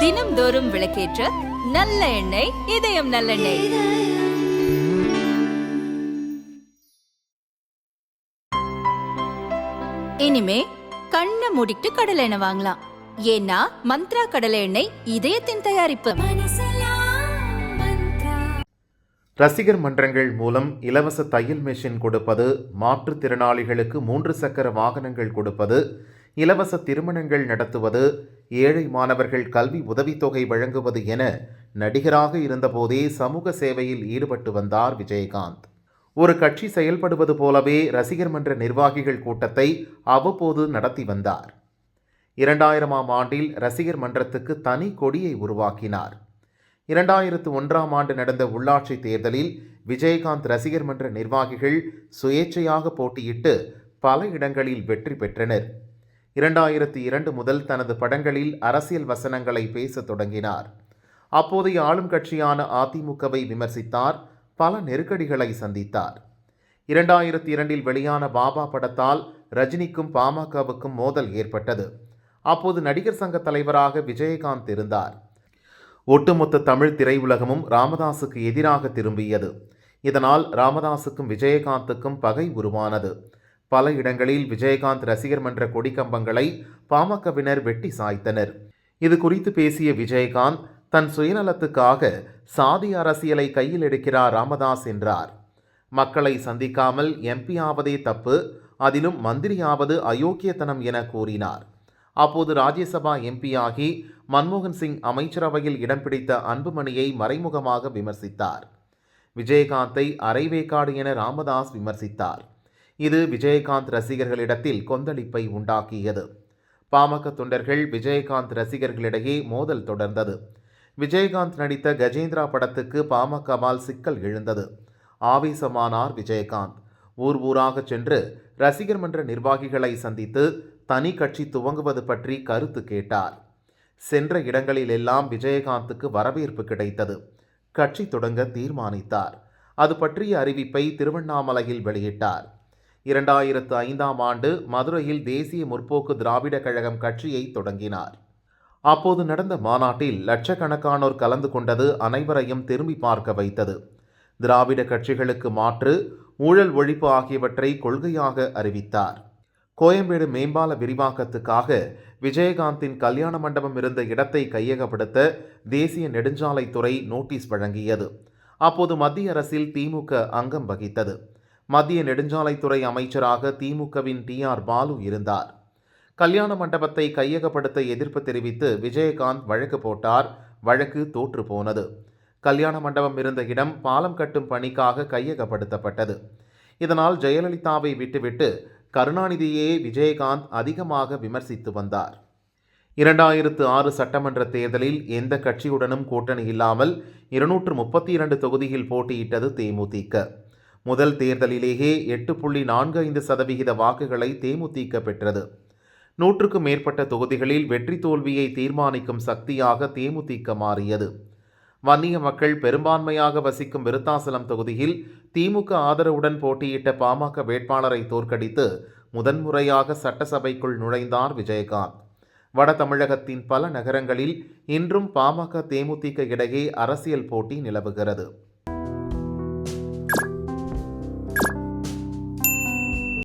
தினம்தோறும் விளக்கேற்ற நல்ல எண்ணெய் இதயம் நல்லெண்ணெய். இனிமே கண்ணை மூடிட்டு கடலை எண்ணெய் வாங்கலாம். ஏன்னா மந்த்ரா கடலை எண்ணெய் இதயத்தின் தயாரிப்பு. ரசிகர் மன்றங்கள் மூலம் இலவச தையல் மெஷின் கொடுப்பது மாற்றுத்திறனாளிகளுக்கு மூன்று சக்கர வாகனங்கள் கொடுப்பது இலவச திருமணங்கள் நடத்துவது ஏழை மாணவர்கள் கல்வி உதவித்தொகை வழங்குவது என நடிகராக இருந்தபோதே சமூக சேவையில் ஈடுபட்டு வந்தார் விஜயகாந்த். ஒரு கட்சி செயல்படுவது போலவே ரசிகர் மன்ற நிர்வாகிகள் கூட்டத்தை அவ்வப்போது நடத்தி வந்தார். இரண்டாயிரமாம் ஆண்டில் ரசிகர் மன்றத்துக்கு தனி கொடியை உருவாக்கினார். இரண்டாயிரத்து ஒன்றாம் ஆண்டு நடந்த உள்ளாட்சி தேர்தலில் விஜயகாந்த் ரசிகர் மன்ற நிர்வாகிகள் சுயேட்சையாக போட்டியிட்டு பல இடங்களில் வெற்றி பெற்றனர். இரண்டாயிரத்து இரண்டு முதல் தனது படங்களில் அரசியல் வசனங்களை பேசத் தொடங்கினார். அப்போதைய ஆளும் கட்சியான அதிமுகவை விமர்சித்தார் பல நெருக்கடிகளை சந்தித்தார். இரண்டாயிரத்தி இரண்டில் வெளியான பாபா படத்தால் ரஜினிக்கும் பாமகவுக்கும் மோதல் ஏற்பட்டது. அப்போது நடிகர் சங்க தலைவராக விஜயகாந்த் இருந்தார். ஒட்டுமொத்த தமிழ் திரையுலகமும் ராமதாஸுக்கு எதிராக திரும்பியது. இதனால் ராமதாஸுக்கும் விஜயகாந்துக்கும் பகை உருவானது. பல இடங்களில் விஜயகாந்த் ரசிகர் மன்ற கொடிக்கம்பங்களை பாமகவினர் வெட்டி சாய்த்தனர். இது குறித்து பேசிய விஜயகாந்த் தன் சுயநலத்துக்காக சாதி அரசியலை கையில் எடுக்கிறார் ராமதாஸ் என்றார். மக்களை சந்திக்காமல் எம்பி ஆவதே தப்பு அதிலும் மந்திரியாவது அயோக்கியத்தனம் என கூறினார். அப்போது ராஜ்யசபா எம்பியாகி மன்மோகன் சிங் அமைச்சரவையில் இடம் பிடித்த அன்புமணியை மறைமுகமாக விமர்சித்தார். விஜயகாந்தை அரைவேக்காடு என ராமதாஸ் விமர்சித்தார். இது விஜயகாந்த் ரசிகர்களிடத்தில் கொந்தளிப்பை உண்டாக்கியது. பாமக தொண்டர்கள் விஜயகாந்த் ரசிகர்களிடையே மோதல் தொடர்ந்தது. விஜயகாந்த் நடித்த கஜேந்திரா படத்துக்கு பாமகவால் சிக்கல் எழுந்தது. ஆவேசமானார் விஜயகாந்த். ஊர் ஊராக சென்று ரசிகர் மன்ற நிர்வாகிகளை சந்தித்து தனி கட்சி துவங்குவது பற்றி கருத்து கேட்டார். சென்ற இடங்களிலெல்லாம் விஜயகாந்துக்கு வரவேற்பு கிடைத்தது. கட்சி தொடங்க தீர்மானித்தார். அது பற்றிய அறிவிப்பை திருவண்ணாமலையில் வெளியிட்டார். இரண்டாயிரத்து ஐந்தாம் ஆண்டு மதுரையில் தேசிய முற்போக்கு திராவிட கழகம் கட்சியை தொடங்கினார். அப்போது நடந்த மாநாட்டில் லட்சக்கணக்கானோர் கலந்து கொண்டது அனைவரையும் திரும்பி பார்க்க வைத்தது. திராவிட கட்சிகளுக்கு மாற்று ஊழல் ஒழிப்பு ஆகியவற்றை கொள்கையாக அறிவித்தார். கோயம்பேடு மேம்பால விரிவாக்கத்துக்காக விஜயகாந்தின் கல்யாண மண்டபம் இருந்த இடத்தை கையகப்படுத்த தேசிய நெடுஞ்சாலைத்துறை நோட்டீஸ் வழங்கியது. அப்போது மத்திய அரசில் திமுக அங்கம் வகித்தது. மத்திய நெடுஞ்சாலைத்துறை அமைச்சராக திமுகவின் டி ஆர் பாலு இருந்தார். கல்யாண மண்டபத்தை கையகப்படுத்த எதிர்ப்பு தெரிவித்து விஜயகாந்த் வழக்கு போட்டார். வழக்கு தோற்று போனது. கல்யாண மண்டபம் இருந்த இடம் பாலம் கட்டும் பணிக்காக கையகப்படுத்தப்பட்டது. இதனால் ஜெயலலிதாவை விட்டுவிட்டு கருணாநிதியே விஜயகாந்த் அதிகமாக விமர்சித்து வந்தார். இரண்டாயிரத்து ஆறு சட்டமன்ற தேர்தலில் எந்த கட்சியுடனும் கூட்டணி இல்லாமல் இருநூற்று முப்பத்தி இரண்டு தொகுதியில் போட்டியிட்டது தேமுதிக. முதல் தேர்தலிலேயே எட்டு புள்ளி நான்கு ஐந்து சதவிகித வாக்குகளை தேமுதிக பெற்றது. நூற்றுக்கும் மேற்பட்ட தொகுதிகளில் வெற்றி தோல்வியை தீர்மானிக்கும் சக்தியாக தேமுதிக மாறியது. வன்னிய மக்கள் பெரும்பான்மையாக வசிக்கும் விருத்தாசலம் தொகுதியில் திமுக ஆதரவுடன் போட்டியிட்ட பாமக வேட்பாளரை தோற்கடித்து முதன்முறையாக சட்டசபைக்குள் நுழைந்தார் விஜயகாந்த். வட தமிழகத்தின் பல நகரங்களில் இன்றும் பாமக தேமுதிக இடையே அரசியல் போட்டி நிலவுகிறது.